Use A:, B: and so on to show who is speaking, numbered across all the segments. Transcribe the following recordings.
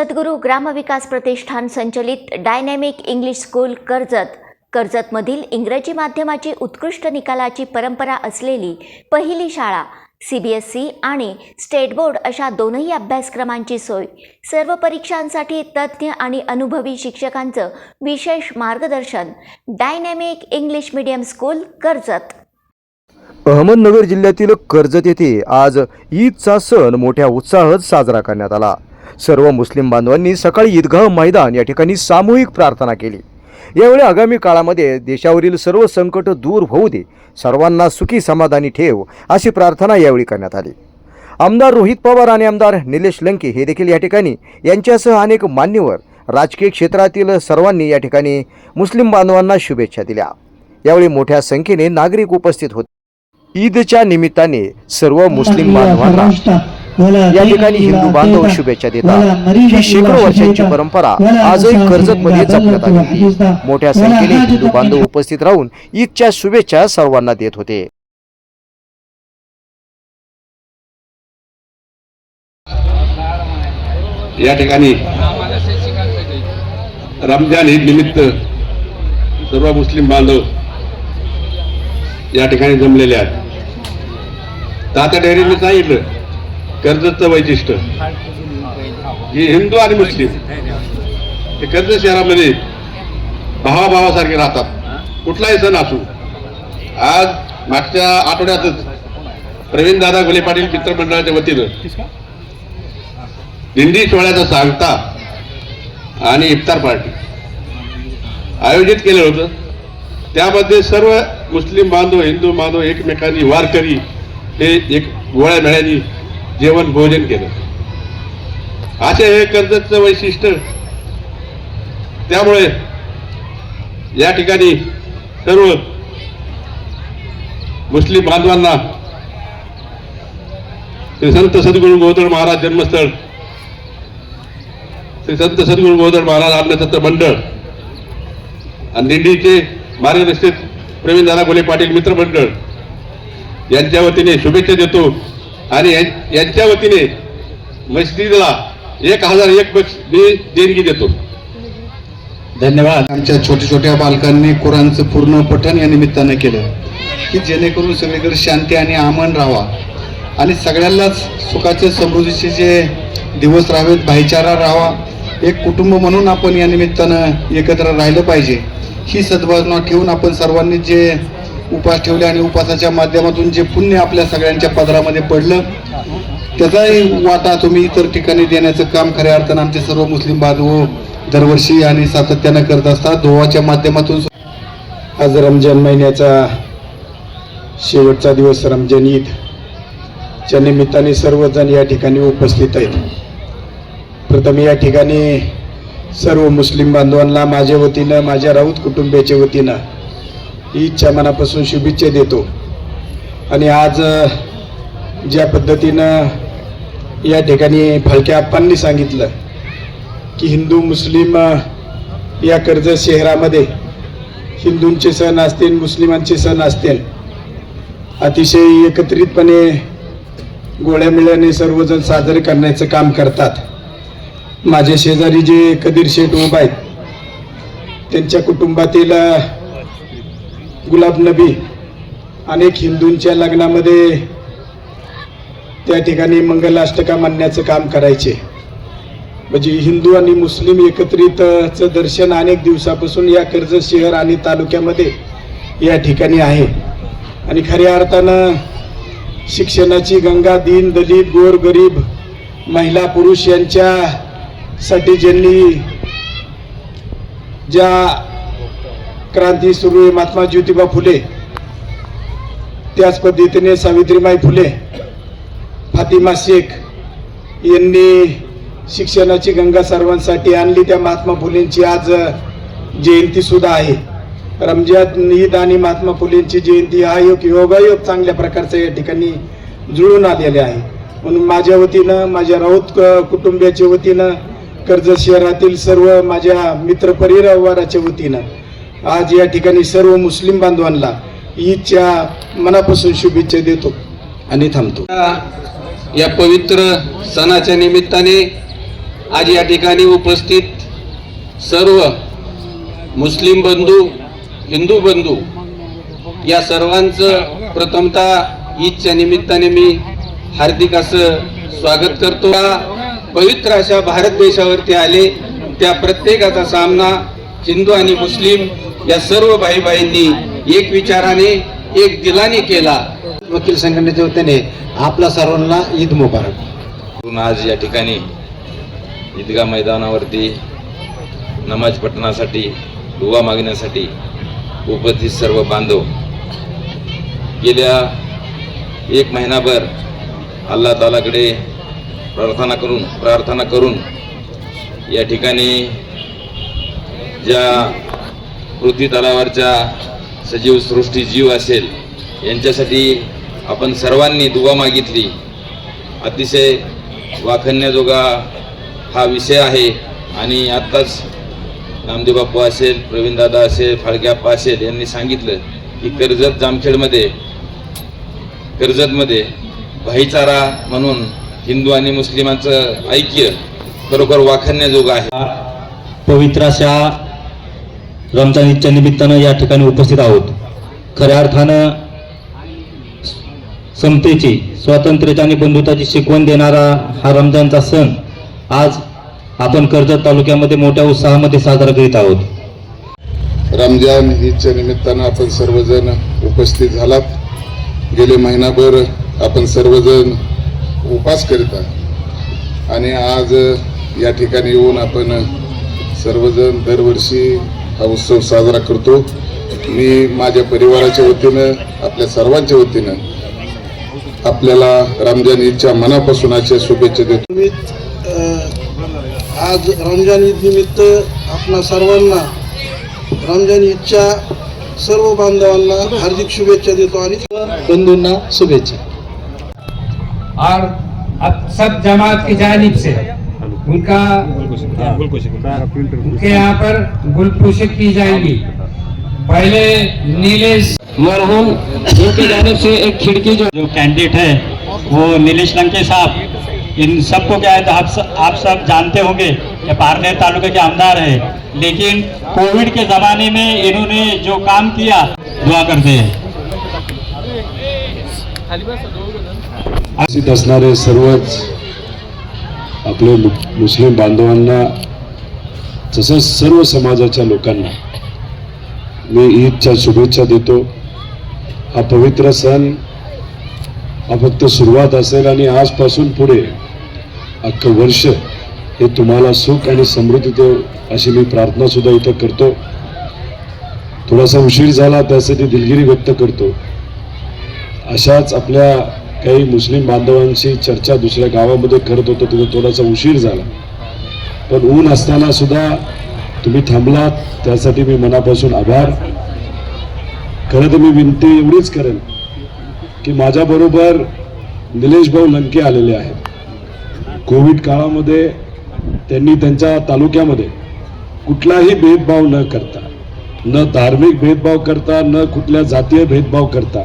A: सद्गुरू ग्रामविकास प्रतिष्ठान संचलित dynamic English school Karjat. कर्जतमधील इंग्रजी माध्यमाची उत्कृष्ट निकालाची परंपरा असलेली पहिली शाळा सी बी एस सी आणि स्टेट बोर्ड अशा दोनही अभ्यासक्रमांची सोय. सर्व परीक्षांसाठी तज्ज्ञ आणि अनुभवी शिक्षकांचं विशेष मार्गदर्शन dynamic English medium school Karjat.
B: Ahmednagar जिल्ह्यातील कर्जत येथे आज ईदचा सण मोठ्या उत्साहात साजरा करण्यात आला. सर्व मुस्लिम बांधवांनी सकाळी ईदगाह मैदान या ठिकाणी सामूहिक प्रार्थना केली. यावेळी आगामी काळामध्ये देशावरील सर्व संकट दूर होऊ दे सर्वांना सुखी समाधानी ठेव अशी प्रार्थना यावेळी करण्यात आली. आमदार रोहित पवार आणि आमदार निलेश लंके हे देखील या ठिकाणी यांच्यासह अनेक मान्यवर राजकीय क्षेत्रातील सर्वांनी या ठिकाणी मुस्लिम बांधवांना शुभेच्छा दिल्या. यावेळी मोठ्या संख्येने नागरिक उपस्थित होते. ईदच्या निमित्ताने सर्व मुस्लिम बांधवांना या ठिकाणी हिंदू बांधव शुभेच्छा देतात. ही शेकडो वर्षांची परंपरा आजही कर्जतमध्ये जपण्यात आली होती मोठ्या संख्येने हिंदू बांधव उपस्थित राहून ईदच्या शुभेच्छा सर्वांना देत होते.
C: या ठिकाणी रमजान ईद निमित्त सर्व मुस्लिम बांधव या ठिकाणी जमलेले आहेत. तात्या डेअरीने सांगितलं कर्जतचं वैशिष्ट्य. हे हिंदू आणि मुस्लिम हे कर्जत शहरामध्ये भावाभावासारखे राहतात. कुठलाही सण असू. आज मागच्या आठवड्यातच प्रवीण दादा पाटील मित्रमंडळाच्या वतीनं दिंडी सोहळ्याचा सांगता आणि इफ्तार पार्टी आयोजित केलं होतं. त्यामध्ये सर्व मुस्लिम बांधव हिंदू बांधव एकमेकांनी वारकरी हे एक गोळ्या मेळ्यांनी जेवण भोजन केलं. असे हे कर्जतचं वैशिष्ट्य त्यामुळे या ठिकाणी सर्व मुस्लिम बांधवांना श्री संत सद्गुरू गोदर महाराज जन्मस्थळ श्री संत सद्गुरू गोदर महाराज अन्नछत्र मंडळ आणि दिंडीचे मार्गदर्शित प्रवीण दादा गोले पाटील मित्रमंडळ यांच्या वतीने शुभेच्छा देतो. आणि यांच्या वतीने मस्जिदला एक हजार एक बक्ष मी देणगी देतो.
D: धन्यवाद. आमच्या छोट्या छोट्या बालकांनी कुराणचं पूर्ण पठण या निमित्तानं केलं. की जेणेकरून सगळीकडे शांती आणि आमन राहावा. आणि सगळ्यांनाच सुखाचे समृद्धीचे जे दिवस राहावेत भाईचारा राहावा. एक कुटुंब म्हणून आपण या निमित्तानं एकत्र राहिलं पाहिजे. ही सद्भावना ठेवून आपण सर्वांनी जे उपास ठेवले आणि उपासाच्या माध्यमातून जे पुण्य आपल्या सगळ्यांच्या पदरामध्ये पडलं त्याचाही वाटा तुम्ही इतर ठिकाणी देण्याचं काम खऱ्या अर्थानं आमचे सर्व मुस्लिम बांधव दरवर्षी आणि सातत्यानं करत असतात. दोहाच्या माध्यमातून आज रमजान महिन्याचा शेवटचा दिवस रमजान ईद. च्या निमित्ताने सर्वजण या ठिकाणी उपस्थित आहेत. प्रथम या ठिकाणी सर्व मुस्लिम बांधवांना माझ्या वतीनं माझ्या राऊत कुटुंबियाच्या वतीनं ईदच्या मनापासून शुभेच्छा देतो. आणि आज ज्या पद्धतीनं या ठिकाणी फालक्या आप्पांनी सांगितलं की हिंदू मुस्लिम या कर्जत शहरामध्ये हिंदूंचे सण असतील मुस्लिमांचे सण असतील अतिशय एकत्रितपणे गोळ्या मिळ्याने सर्वजण साजरे करण्याचं काम करतात. माझ्या शेजारी जे कदीर शेठ उभा आहेत त्यांच्या कुटुंबातील गुलाब नबी अनेक हिंदूंच्या लग्नामध्ये त्या ठिकाणी मंगलाष्टका मानण्याचं काम करायचे. म्हणजे हिंदू आणि मुस्लिम एकत्रितचं दर्शन अनेक दिवसापासून या कर्जत शहर आणि तालुक्यामध्ये या ठिकाणी आहे. आणि खऱ्या अर्थानं शिक्षणाची गंगा दीन दलित गोर गरीब महिला पुरुष यांच्यासाठी ज्यांनी ज्या क्रांती सुरू आहे महात्मा ज्योतिबा फुले. त्याच पद्धतीने सावित्रीबाई फुले फातिमा शेख यांनी शिक्षणाची गंगा सर्वांसाठी आणली. त्या महात्मा फुलेंची आज जयंती सुद्धा आहे. रमजान ईद आणि महात्मा फुलेंची जयंती हा योग योगायोग चांगल्या प्रकारचा या ठिकाणी जुळून आलेले आहे. म्हणून माझ्या वतीनं माझ्या राऊत क- कुटुंबियाच्या वतीनं कर्जत शहरातील सर्व माझ्या मित्रपरिवाराच्या वतीनं आज या ठिकाणी सर्व मुस्लिम बांधवांना ईदच्या मनापासून शुभेच्छा देतो आणि थांबतो.
E: या पवित्र सणाच्या निमित्ताने
C: आज या ठिकाणी उपस्थित सर्व मुस्लिम बंधू हिंदू बंधू या सर्वांचं प्रथमतः ईदच्या निमित्ताने मी हार्दिक असं स्वागत करतो. पवित्र अशा भारत देशावरती आले त्या प्रत्येकाचा सामना हिंदू आणि मुस्लिम या सर्व भाईबाईंनी एक विचाराने एक दिलाने केला.
E: वकील संघटनेच्या वतीने आपला सर्वांना ईद मुबारक.
F: म्हणून आज या ठिकाणी ईदगा मैदानावरती नमाज पठणासाठी दुवा मागण्यासाठी उपस्थित सर्व बांधव गेल्या एक महिनाभर अल्ला तालाकडे प्रार्थना करून प्रार्थना करून या ठिकाणी ज्या पृथ्वी तलावरच्या सजीव सृष्टी जीव असेल यांच्यासाठी आपण सर्वांनी दुवा मागितली. अतिशय वाखण्याजोगा हा विषय आहे आणि आत्ताच नामदेव बाप्पू असेल प्रवीणदादा असेल फाळक्याप्पा असेल यांनी सांगितलं की कर्जत जामखेडमध्ये कर्जतमध्ये भाईचारा म्हणून हिंदू आणि मुस्लिमांचं ऐक्य खरोखर वाखण्याजोगं आहे.
G: पवित्र अशा रमजान ईदच्या निमित्तानं या ठिकाणी उपस्थित आहोत. खऱ्या अर्थानं समतेची स्वातंत्र्याची आणि बंधुताची शिकवण देणारा हा रमजानचा सण आज आपण कर्जत तालुक्यामध्ये मोठ्या उत्साहामध्ये साजरा करीत आहोत.
H: रमजान ईदच्या निमित्तानं आपण सर्वजण उपस्थित झालात. गेले महिनाभर आपण सर्वजण उपास करीत आणि आज या ठिकाणी येऊन आपण सर्वजण दरवर्षी हा उत्सव साजरा करतो. मी माझ्या परिवाराच्या वतीनं आपल्या सर्वांच्या वतीनं आपल्याला रमजान ईदच्या मनापासून शुभेच्छा देतो.
I: आज रमजान ईद निमित्त आपणा सर्वांना रमजान ईदच्या सर्व बांधवांना हार्दिक शुभेच्छा देतो आणि
E: बंधूंना शुभेच्छा.
J: और अब सब जमात की जानिब से उनका उनके यहाँ पर गुलपुशी की जाएगी। पहले नीलेश
G: मरहूम जिनकी जानब से एक खिड़की जो जो कैंडिडेट है वो नीलेश लंके साहब। इन सबको क्या है तो आप सब आप सब जानते होंगे कि पारनेर तालुके के आमदार है। लेकिन कोविड के ज़माने में इन्होंने जो काम किया दुआ करते हैं।
H: असणारे सर्वच आपले मु- मुस्लिम बांधवांना तसंच सर्व समाजाच्या लोकांना मी ईदच्या शुभेच्छा देतो. हा पवित्र सण हा फक्त सुरुवात असेल आणि आजपासून पुढे अख्खं वर्ष हे तुम्हाला सुख आणि समृद्धी देव अशी मी प्रार्थनासुद्धा इथं करतो. थोडासा उशीर झाला त्यासाठी दिलगिरी व्यक्त करतो. अशाच आपल्या काही मुस्लिम बांधवांशी चर्चा दुसऱ्या गावामध्ये करत होतो तिथे थोडासा उशीर झाला. पण ऊन असताना सुद्धा तुम्ही थांबलात त्यासाठी मी मनापासून आभार. खरं तर मी विनंती एवढीच करेन की माझ्याबरोबर निलेश भाऊ लंके आलेले आहेत. कोविड काळामध्ये त्यांनी त्यांच्या तालुक्यामध्ये कुठलाही भेदभाव न करता न धार्मिक भेदभाव करता न कुठल्या जातीय भेदभाव करता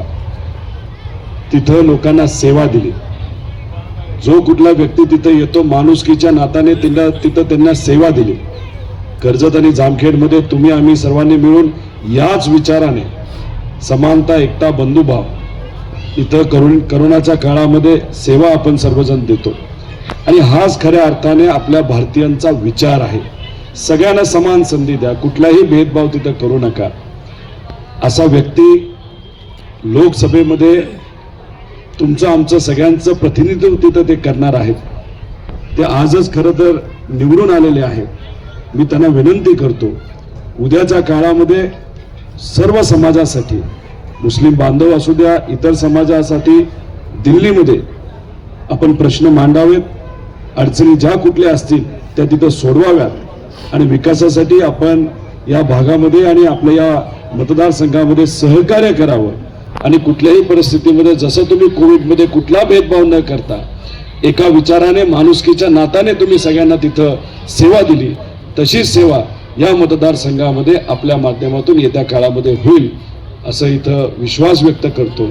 H: तिथं लोकांना सेवा दिली. जो कुठला व्यक्ती तिथं येतो माणुसकीच्या नाताने त्यांना तिथं त्यांना सेवा दिली. कर्जत आणि जामखेडमध्ये तुम्ही आम्ही सर्वांनी मिळून याच विचाराने समानता एकता बंधुभाव इथं करुण करोनाच्या काळामध्ये सेवा आपण सर्वजण देतो. आणि हाच खऱ्या अर्थाने आपल्या भारतीयांचा विचार आहे. सगळ्यांना समान संधी द्या. कुठलाही भेदभाव तिथं करू नका. असा व्यक्ती लोकसभेमध्ये तुमचं आमचं सगळ्यांचं प्रतिनिधित्व तिथं ते करणार आहेत. ते आजच खरं तर निवडून आलेले आहेत. मी त्यांना विनंती करतो उद्याच्या काळामध्ये सर्व समाजासाठी मुस्लिम बांधव असू द्या इतर समाजासाठी दिल्लीमध्ये आपण प्रश्न मांडावेत. अडचणी ज्या कुठल्या असतील त्या तिथं सोडवाव्यात. आणि विकासासाठी आपण या भागामध्ये आणि आपल्या या मतदारसंघामध्ये सहकार्य करावं. आणि कुठल्याही परिस्थितीमध्ये जसं तुम्ही कोविडमध्ये कुठला भेदभाव न करता एका विचाराने माणुसकीच्या नाताने तुम्ही सगळ्यांना तिथं सेवा दिली तशीच सेवा या मतदारसंघामध्ये आपल्या माध्यमातून येत्या काळामध्ये होईल असं इथं विश्वास व्यक्त करतो.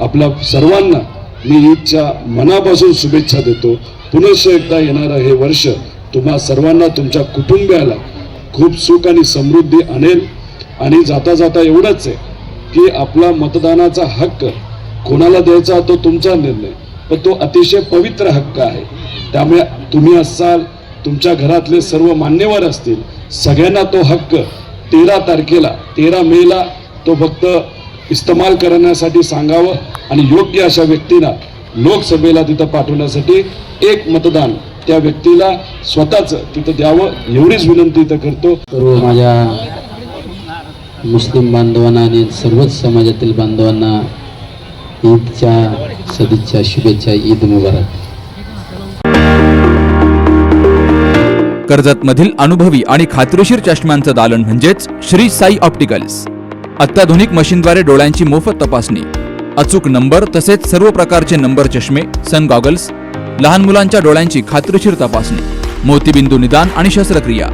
H: आपल्या सर्वांना मी ईदच्या मनापासून शुभेच्छा देतो. पुनश्च एकदा येणारं हे वर्ष तुम्हा सर्वांना तुमच्या कुटुंबियाला खूप सुख आणि समृद्धी आणेल. आणि जाता जाता एवढंच आहे की आपला मतदानाचा हक्क कोणाला द्यायचा तो तुमचा निर्णय. पण तो अतिशय पवित्र हक्क आहे. त्यामुळे तुम्ही असाल तुमच्या घरातले सर्व मान्यवर असतील सगळ्यांना तो हक्क तेरा तारखेला तेरा मेला तो फक्त इस्तेमाल करण्यासाठी सांगावं आणि योग्य अशा व्यक्तींना लोकसभेला तिथं पाठवण्यासाठी एक मतदान त्या व्यक्तीला स्वतःच तिथं द्यावं एवढीच विनंती इथं करतो.
E: सर्व माझ्या मुस्लिम बांधवांना आणि सर्वच समाजातील बांधवांना ईदच्या सदिच्छा शुभेच्छा ईद मुबारक.
K: कर्जतमधील अनुभवी आणि खात्रीशीर चष्म्यांचं दालन म्हणजेच श्री साई ऑप्टिकल्स. अत्याधुनिक मशीनद्वारे डोळ्यांची मोफत तपासणी. अचूक नंबर तसेच सर्व प्रकारचे नंबर चष्मे सन गॉगल्स लहान मुलांच्या डोळ्यांची खात्रीशीर तपासणी मोतीबिंदू निदान आणि शस्त्रक्रिया.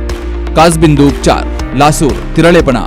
K: कासबिंदू उपचार लासूर तिरळेपणा.